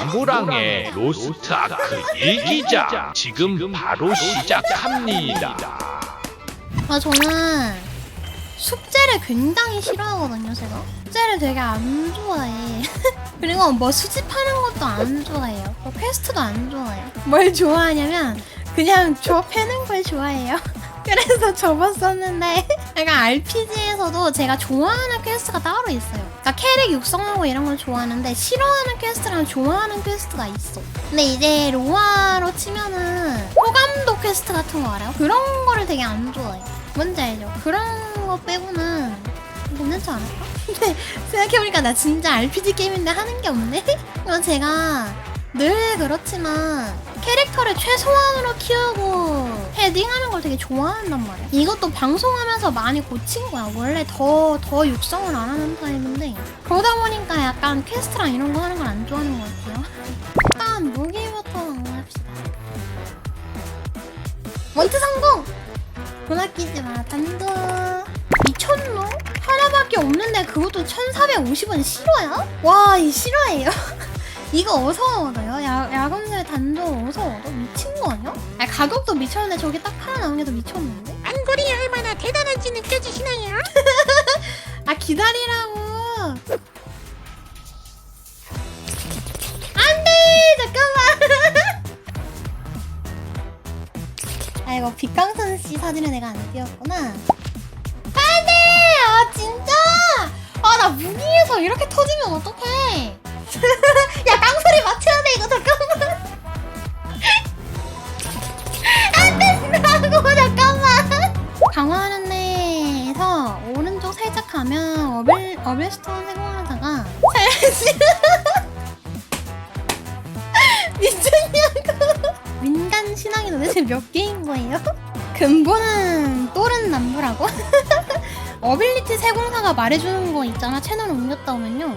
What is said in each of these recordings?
앙고랑의 로스트 아크 일기장 지금 바로 시작합니다. 아 저는 숙제를 굉장히 싫어하거든요 제가. 숙제를 되게 안 좋아해. 그리고 뭐 수집하는 것도 안 좋아해요. 뭐 퀘스트도 안 좋아해요. 뭘 좋아하냐면 그냥 저 패는 걸 좋아해요. 그래서 접었었는데 약간 RPG에서도 제가 좋아하는 퀘스트가 따로 있어요 그러니까 캐릭 육성하고 이런 걸 좋아하는데 싫어하는 퀘스트랑 좋아하는 퀘스트가 있어 근데 이제 로아로 치면은 호감도 퀘스트 같은 거 알아요? 그런 거를 되게 안 좋아해요 뭔지 알죠? 그런 거 빼고는 괜찮지 않을까? 근데 생각해보니까 나 진짜 RPG 게임인데 하는 게 없네? 그럼 제가 늘 그렇지만 캐릭터를 최소한으로 키우고 헤딩하는 걸 되게 좋아한단 말이야. 이것도 방송하면서 많이 고친 거야. 원래 더, 더 육성을 안 하는 타입인데. 그러다 보니까 약간 퀘스트랑 이런 거 하는 걸 안 좋아하는 것 같아요. 일단 무기부터 합시다. 원트 성공! 돈 아끼지 마. 단도. 미쳤노? 하나밖에 없는데 그것도 1450원 실화야? 와, 이 실화예요? 이거 어디서 얻어요? 야, 야금새 단도 어디서 얻어? 미친 거 아니야? 아, 가격도 미쳤는데 저게 딱 하나 나온 게 더 미쳤는데? 안골이 얼마나 대단한지 느껴지시나요? 아, 기다리라고! 안 돼! 잠깐만! 아이고, 빛강선 씨 사진을 내가 안 띄웠구나. 안 돼! 아, 진짜! 아, 나 무기에서 이렇게 터지면 어떡해! 야, 깡소리 맞춰야 돼, 이거 잠깐만! 안 된다고, 잠깐만! 강화하는 데에서 오른쪽 살짝 가면 어빌, 어빌스톤 세공하다가 살지 미쳤냐고 민간 신앙이 도대체 몇 개인 거예요? 근본은 또른 남부라고? 어빌리티 세공사가 말해주는 거 있잖아 채널 옮겼다 오면요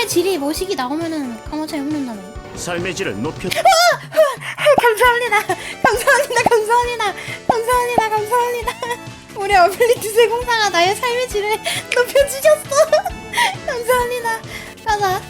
삶의 질이 뭐시기 나오면은 강화차 해보는다며 삶의 질을 높여 감사합니다. 감사합니다. 감사합니다. 감사합니다. 감사합니다. 우리 어빌리티 세공사가 나의 삶의 질을 높여주셨어. 감사합니다. 가자.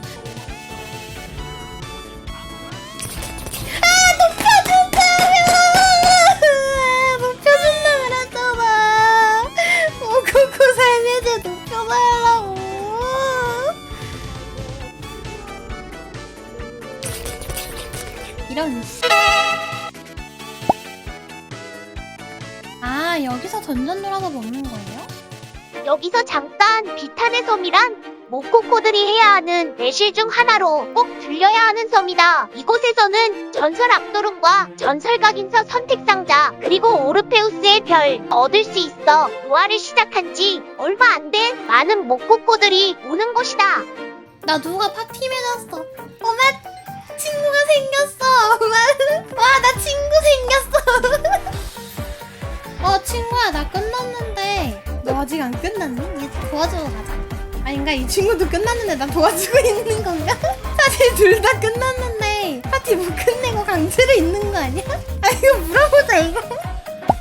아 여기서 전전 돌아서 먹는 거예요? 여기서 잠깐 비탄의 섬이란 모코코들이 해야 하는 내실 중 하나로 꼭 들려야 하는 섬이다. 이곳에서는 전설 압도룬과 전설 각인서 선택 상자 그리고 오르페우스의 별 얻을 수 있어. 노아를 시작한 지 얼마 안 된 많은 모코코들이 오는 곳이다. 나 누가 파티 맺었어. 엄마 친구가 생겼어. 엄마 와나 친구 생겼어. 어 친구야 나 끝났는데 너 아직 안 끝났니? 얘 도와주러 가자. 아닌가 이 친구도 끝났는데 나 도와주고 있는 건가? 사실 둘 다 끝났는데 파티 못 끝내고 강제로 있는 거 아니야? 아 이거 물어보자 이거.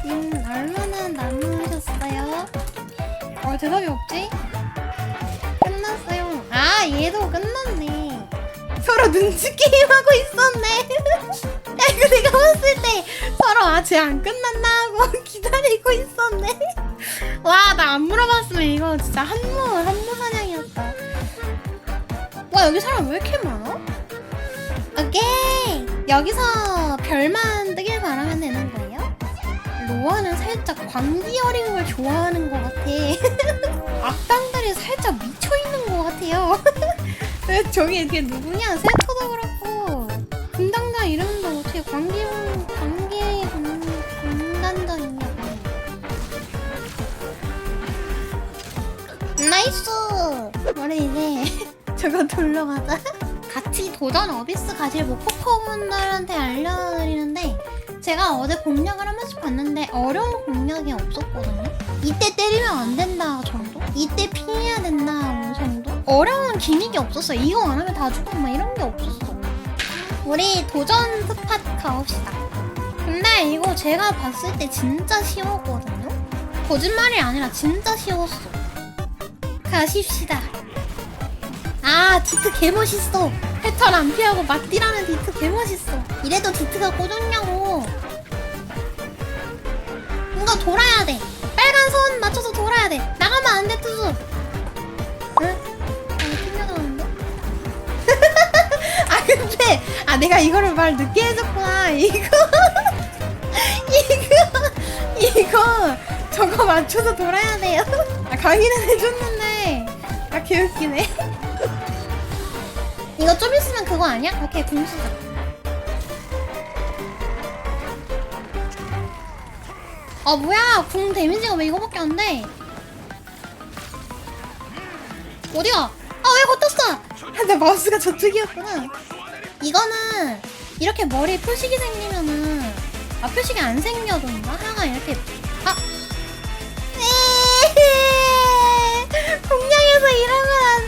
음 얼마나 남으셨어요? 어 대답이 없지? 끝났어요. 아 얘도 끝났네. 서로 눈치 게임 하고 있었네. 아직 안 끝났나 하고 기다리고 있었네. 와 나 안 물어봤으면 이거 진짜 한무 한무 사냥이었다. 와 여기 사람 왜 이렇게 많아? 오케이 여기서 별만 뜨길 바라면 되는 거예요? 로아는 살짝 광기 어린 걸 좋아하는 것 같아. 악당들이 살짝 미쳐 있는 것 같아요. 왜 저기 이게 누구냐? 세토도 그렇고 분당자 이름도 어떻게 광기 광기 나이스. 우리 이제 저거 돌러 가자. 같이 도전 어비스 가실 모코코분들한테 알려드리는데 제가 어제 공략을 한 번씩 봤는데 어려운 공략이 없었거든요. 이때 때리면 안 된다 정도? 이때 피해야 된다 뭐 정도? 어려운 기믹이 없었어요. 이거 안 하면 다 죽고 막 이런 게 없었어. 우리 도전 스팟 가봅시다. 근데 이거 제가 봤을 때 진짜 쉬웠거든요. 거짓말이 아니라 진짜 쉬웠어. 가십시다. 아, 디트 개 멋있어. 할 패턴 안 피하고 막디라는 디트 개멋있어. 이래도 디트가 꼬졌냐고. 이거 돌아야 돼. 빨간 선 맞춰서 돌아야 돼. 나가면 안 돼, 투수. 응? 아? 아, 근데, 아, 내가 이거를 말 늦게 해줬구나. 이거, 이거, 이거, 저거 맞춰서 돌아야 돼요. 아, 강의는 해줬는데, 아, 개웃기네. 이거 좀 있으면 그거 아니야? 오케이, 공수자. 아 뭐야 궁 데미지가 왜 이거밖에 안 돼? 어디가? 아왜 걷었어? 내 마우스가 저쪽이었구나. 이거는 이렇게 머리에 표식이 생기면은 아 표식이 안 생겨도인가? 하나가 이렇게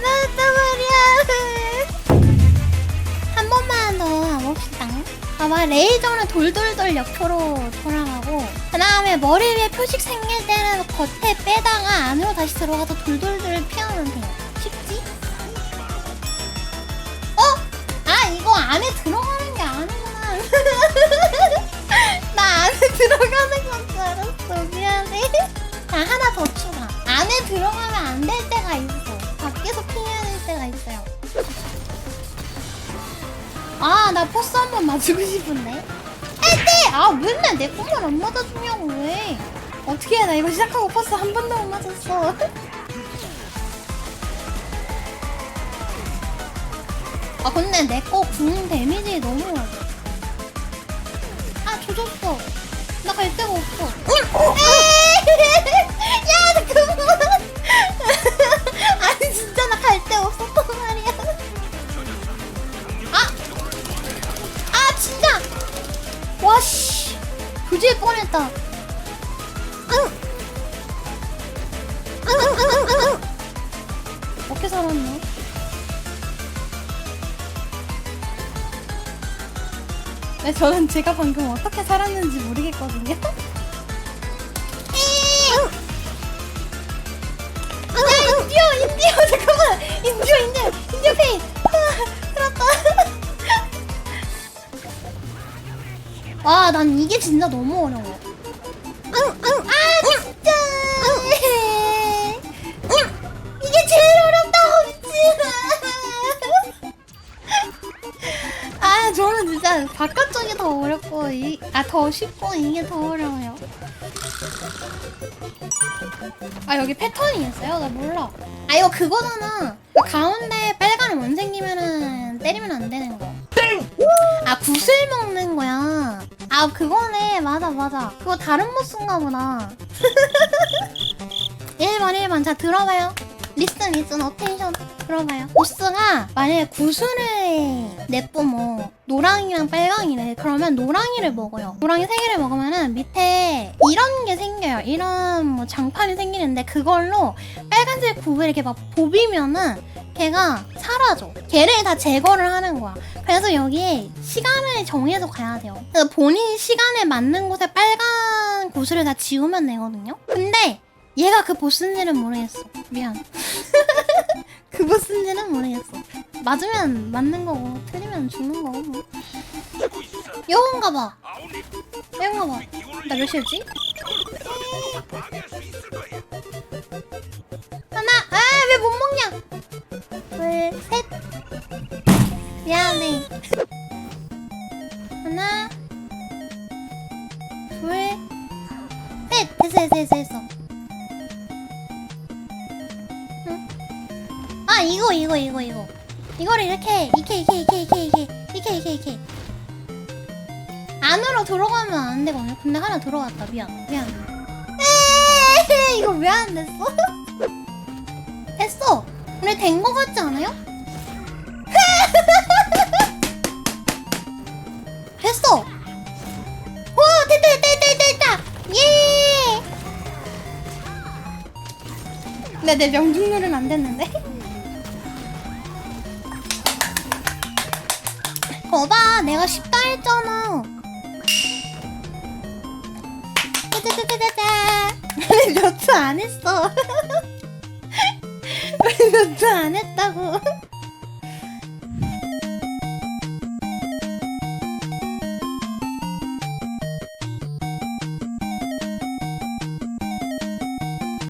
나왔단 말이야. 한 번만 더 가봅시다. 봐봐 레이저는 돌돌돌 옆으로 돌아가고 그 다음에 머리 위에 표식 생길 때는 겉에 빼다가 안으로 다시 들어가서 돌돌돌 피하면 돼요 쉽지? 어? 아 이거 안에 들어가는 게 아니구나 나 안에 들어가는 건 줄 알았어 미안해 자 하나 더 추가 안에 들어가면 안 될 때가 있어 밖에서 피해야 될 때가 있어요 아, 나 포스 한 번 맞추고 싶은데. 안돼! 아, 맨날 내 꿈을 안 맞아주냐고, 왜? 어떻게 해? 나 이거 시작하고 포스 한 번도 못 맞았어. 아, 근데 내 거 궁 데미지 너무. 아, 조졌어. 나 갈 데가 없어. 에이! 야, 응, 응. 어떻게 살았네? 네, 저는 제가 방금 어떻게 살았는지 모르겠거든요. 인디오, 인디오, 잠깐만! 인디오, 인디오, 인디오 페이! 아, 들었다. 와, 난 이게 진짜 너무 어려워. 응, 응, 아, 진짜. 응, 이게 제일 어렵다고, 미친. 아, 저는 진짜 바깥쪽이 더 어렵고, 이, 아, 더 쉽고, 이게 더 어려워요. 아, 여기 패턴이 있어요? 나 몰라. 아, 이거 그거잖아. 그 가운데 빨간 원 생기면은 때리면 안 되는 거. 아 구슬 먹는 거야. 아 그거네. 맞아 맞아. 그거 다른 보스인가 보다. 1번 1번 자 들어봐요. 리슨 리슨 어텐션 들어봐요. 보스가 만약에 구슬을 내뿜어 노랑이랑 빨강이래. 그러면 노랑이를 먹어요. 노랑이 세 개를 먹으면은 밑에 이런 게 생겨요. 이런 뭐 장판이 생기는데 그걸로 빨간색 굽을 이렇게 막 보비면은 걔가 사라져. 걔를 다 제거를 하는 거야. 그래서 여기에 시간을 정해서 가야 돼요. 그래서 본인 시간에 맞는 곳에 빨간 구슬을 다 지우면 되거든요. 근데 얘가 그 보스인지는 모르겠어. 미안. 그 보스인지는 모르겠어. 맞으면 맞는 거고, 틀리면 죽는 거고. 뭐. 요건가 봐. 요건가 봐. 나 몇이었지? 아, 이거, 이거, 이거, 이거. 이거를 이렇게, 이렇게, 이렇게, 이렇게, 이렇게, 이렇게, 이렇게, 이렇게, 이렇게. 안으로 들어가면 안 되거든요. 근데 하나 들어갔다. 미안, 미안. 에이, 이거 왜 안 됐어? 됐어. 근데 된 거 같지 않아요? 됐어. 와 됐다 됐다 됐다 됐다. 예. 근데 내 명중률은 안 됐는데. 거봐 내가 쉽다 했잖아. 짜자자자자. 몇초 안 했어. 왜 몇 초 안 했다고.